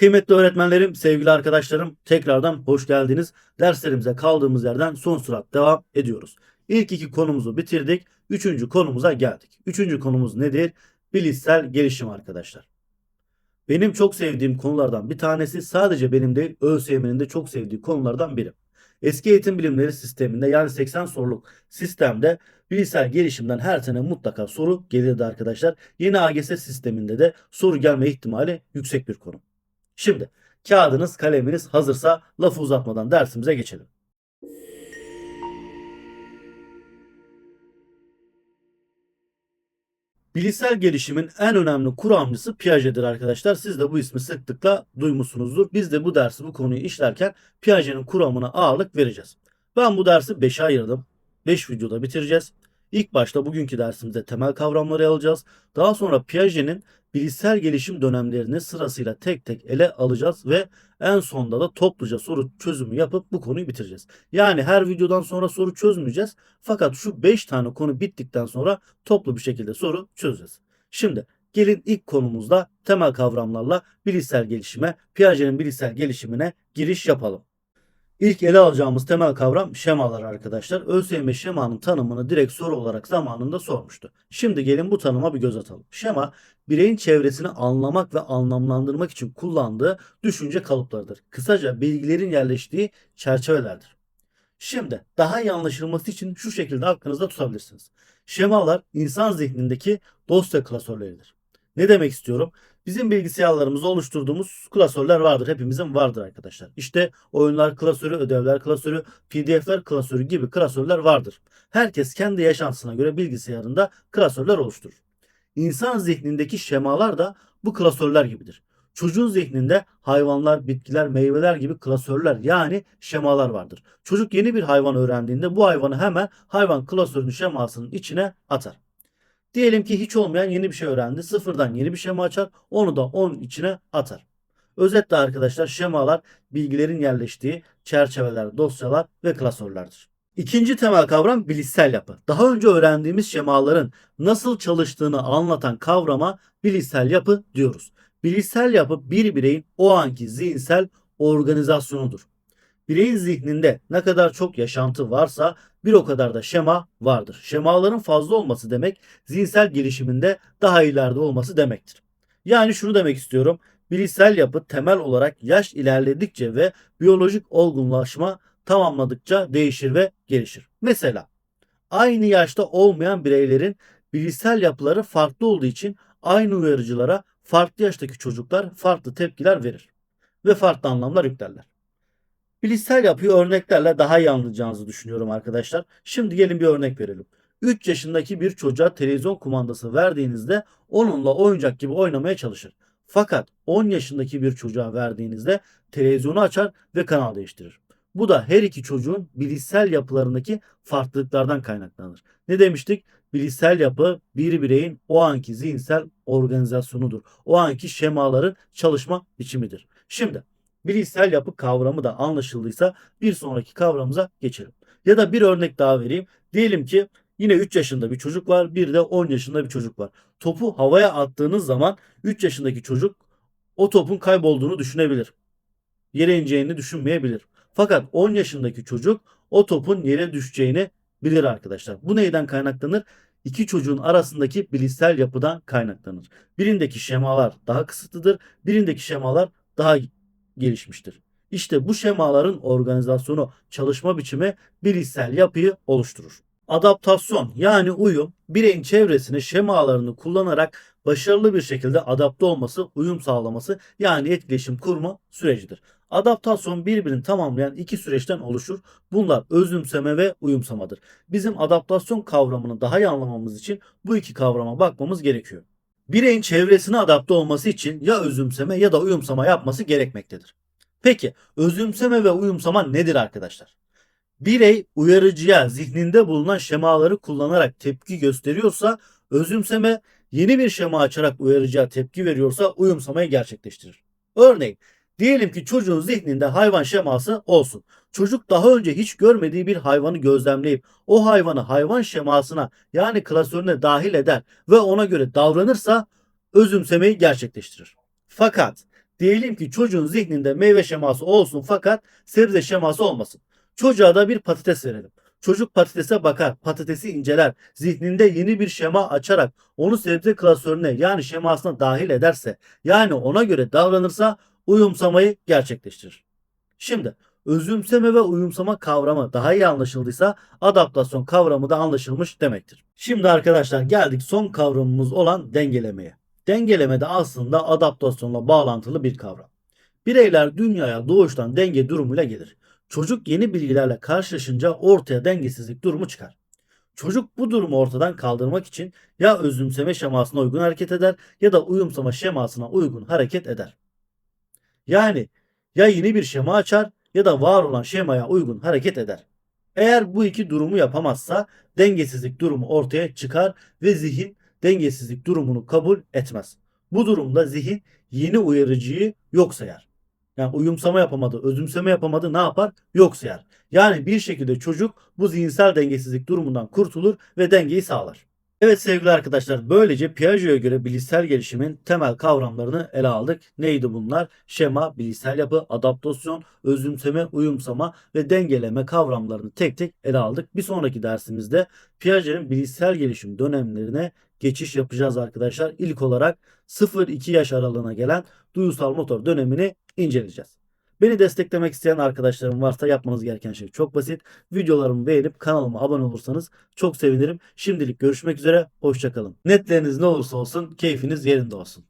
Kıymetli öğretmenlerim, sevgili arkadaşlarım tekrardan hoş geldiniz. Derslerimize kaldığımız yerden son sürat devam ediyoruz. İlk iki konumuzu bitirdik. Üçüncü konumuza geldik. Üçüncü konumuz nedir? Bilişsel gelişim arkadaşlar. Benim çok sevdiğim konulardan bir tanesi sadece benim değil ÖSYM'nin de çok sevdiği konulardan biri. Eski eğitim bilimleri sisteminde yani 80 soruluk sistemde bilişsel gelişimden her sene mutlaka soru gelirdi arkadaşlar. Yeni AGS sisteminde de soru gelme ihtimali yüksek bir konu. Şimdi kağıdınız kaleminiz hazırsa lafı uzatmadan dersimize geçelim. Bilişsel gelişimin en önemli kuramcısı Piaget'dir arkadaşlar. Siz de bu ismi sıklıkla duymuşsunuzdur. Biz de bu dersi bu konuyu işlerken Piaget'in kuramına ağırlık vereceğiz. Ben bu dersi 5'e ayırdım. 5 videoda bitireceğiz. İlk başta bugünkü dersimizde temel kavramları alacağız. Daha sonra Piaget'in bilişsel gelişim dönemlerini sırasıyla tek tek ele alacağız ve en sonda da topluca soru çözümü yapıp bu konuyu bitireceğiz. Yani her videodan sonra soru çözmeyeceğiz. Fakat şu 5 tane konu bittikten sonra toplu bir şekilde soru çözeceğiz. Şimdi gelin ilk konumuzda temel kavramlarla bilişsel gelişime, Piaget'in bilişsel gelişimine giriş yapalım. İlk ele alacağımız temel kavram şemalar arkadaşlar. ÖSYM şemanın tanımını direkt soru olarak zamanında sormuştu. Şimdi gelin bu tanıma bir göz atalım. Şema bireyin çevresini anlamak ve anlamlandırmak için kullandığı düşünce kalıplarıdır. Kısaca bilgilerin yerleştiği çerçevelerdir. Şimdi daha iyi anlaşılması için şu şekilde aklınızda tutabilirsiniz. Şemalar insan zihnindeki dosya klasörleridir. Ne demek istiyorum? Bizim bilgisayarlarımızda oluşturduğumuz klasörler vardır. Hepimizin vardır arkadaşlar. İşte oyunlar klasörü, ödevler klasörü, pdf'ler klasörü gibi klasörler vardır. Herkes kendi yaşantısına göre bilgisayarında klasörler oluşturur. İnsan zihnindeki şemalar da bu klasörler gibidir. Çocuğun zihninde hayvanlar, bitkiler, meyveler gibi klasörler yani şemalar vardır. Çocuk yeni bir hayvan öğrendiğinde bu hayvanı hemen hayvan klasörünün şemasının içine atar. Diyelim ki hiç olmayan yeni bir şey öğrendi. Sıfırdan yeni bir şema açar. Onu da onun içine atar. Özetle arkadaşlar şemalar bilgilerin yerleştiği çerçeveler, dosyalar ve klasörlerdir. İkinci temel kavram bilişsel yapı. Daha önce öğrendiğimiz şemaların nasıl çalıştığını anlatan kavrama bilişsel yapı diyoruz. Bilişsel yapı bir bireyin o anki zihinsel organizasyonudur. Bireyin zihninde ne kadar çok yaşantı varsa bir o kadar da şema vardır. Şemaların fazla olması demek zihinsel gelişiminde daha ileride olması demektir. Yani şunu demek istiyorum. Bilişsel yapı temel olarak yaş ilerledikçe ve biyolojik olgunlaşma tamamladıkça değişir ve gelişir. Mesela aynı yaşta olmayan bireylerin bilişsel yapıları farklı olduğu için aynı uyarıcılara farklı yaştaki çocuklar farklı tepkiler verir ve farklı anlamlar yüklerler. Bilişsel yapıyı örneklerle daha iyi anlayacağınızı düşünüyorum arkadaşlar. Şimdi gelin bir örnek verelim. 3 yaşındaki bir çocuğa televizyon kumandası verdiğinizde onunla oyuncak gibi oynamaya çalışır. Fakat 10 yaşındaki bir çocuğa verdiğinizde televizyonu açar ve kanal değiştirir. Bu da her iki çocuğun bilişsel yapılarındaki farklılıklardan kaynaklanır. Ne demiştik? Bilişsel yapı bir bireyin o anki zihinsel organizasyonudur. O anki şemaların çalışma biçimidir. Şimdi bilişsel yapı kavramı da anlaşıldıysa bir sonraki kavramımıza geçelim. Ya da bir örnek daha vereyim. Diyelim ki yine 3 yaşında bir çocuk var, bir de 10 yaşında bir çocuk var. Topu havaya attığınız zaman 3 yaşındaki çocuk o topun kaybolduğunu düşünebilir. Yere ineceğini düşünmeyebilir. Fakat 10 yaşındaki çocuk o topun yere düşeceğini bilir arkadaşlar. Bu neyden kaynaklanır? İki çocuğun arasındaki bilişsel yapıdan kaynaklanır. Birindeki şemalar daha kısıtlıdır, birindeki şemalar daha gelişmiştir. İşte bu şemaların organizasyonu, çalışma biçimi bilişsel yapıyı oluşturur. Adaptasyon yani uyum bireyin çevresine şemalarını kullanarak başarılı bir şekilde adapte olması, uyum sağlaması yani etkileşim kurma sürecidir. Adaptasyon birbirini tamamlayan iki süreçten oluşur. Bunlar özümseme ve uyumsamadır. Bizim adaptasyon kavramını daha iyi anlamamız için bu iki kavrama bakmamız gerekiyor. Bireyin çevresine adapte olması için ya özümseme ya da uyumsama yapması gerekmektedir. Peki özümseme ve uyumsama nedir arkadaşlar? Birey uyarıcıya zihninde bulunan şemaları kullanarak tepki gösteriyorsa özümseme yeni bir şema açarak uyarıcıya tepki veriyorsa uyumsamayı gerçekleştirir. Örneğin diyelim ki çocuğun zihninde hayvan şeması olsun. Çocuk daha önce hiç görmediği bir hayvanı gözlemleyip o hayvanı hayvan şemasına yani klasörüne dahil eder ve ona göre davranırsa özümsemeyi gerçekleştirir. Fakat Diyelim ki çocuğun zihninde meyve şeması olsun fakat sebze şeması olmasın. Çocuğa da bir patates verelim. Çocuk patatese bakar, patatesi inceler, zihninde yeni bir şema açarak onu sebze klasörüne yani şemasına dahil ederse, yani ona göre davranırsa uyumsamayı gerçekleştirir. Şimdi özümseme ve uyumsama kavramı daha iyi anlaşıldıysa adaptasyon kavramı da anlaşılmış demektir. Şimdi arkadaşlar geldik son kavramımız olan dengelemeye. Dengeleme de aslında adaptasyonla bağlantılı bir kavram. Bireyler dünyaya doğuştan denge durumuyla gelir. Çocuk yeni bilgilerle karşılaşınca ortaya dengesizlik durumu çıkar. Çocuk bu durumu ortadan kaldırmak için ya özümseme şemasına uygun hareket eder ya da uyumsama şemasına uygun hareket eder. Yani ya yeni bir şema açar ya da var olan şemaya uygun hareket eder. Eğer bu iki durumu yapamazsa dengesizlik durumu ortaya çıkar ve zihin dengesizlik durumunu kabul etmez. Bu durumda zihin yeni uyarıcıyı yok sayar. Yani uyumsama yapamadı, özümseme yapamadı ne yapar? Yok sayar. Yani bir şekilde çocuk bu zihinsel dengesizlik durumundan kurtulur ve dengeyi sağlar. Evet sevgili arkadaşlar böylece Piaget'e göre bilişsel gelişimin temel kavramlarını ele aldık. Neydi bunlar? Şema, bilişsel yapı, adaptasyon, özümseme, uyumsama ve dengeleme kavramlarını tek tek ele aldık. Bir sonraki dersimizde Piaget'in bilişsel gelişim dönemlerine geçiş yapacağız arkadaşlar. İlk olarak 0-2 yaş aralığına gelen duyusal motor dönemini inceleyeceğiz. Beni desteklemek isteyen arkadaşlarım varsa yapmanız gereken şey çok basit. Videolarımı beğenip kanalıma abone olursanız çok sevinirim. Şimdilik görüşmek üzere. Hoşçakalın. Netleriniz ne olursa olsun keyfiniz yerinde olsun.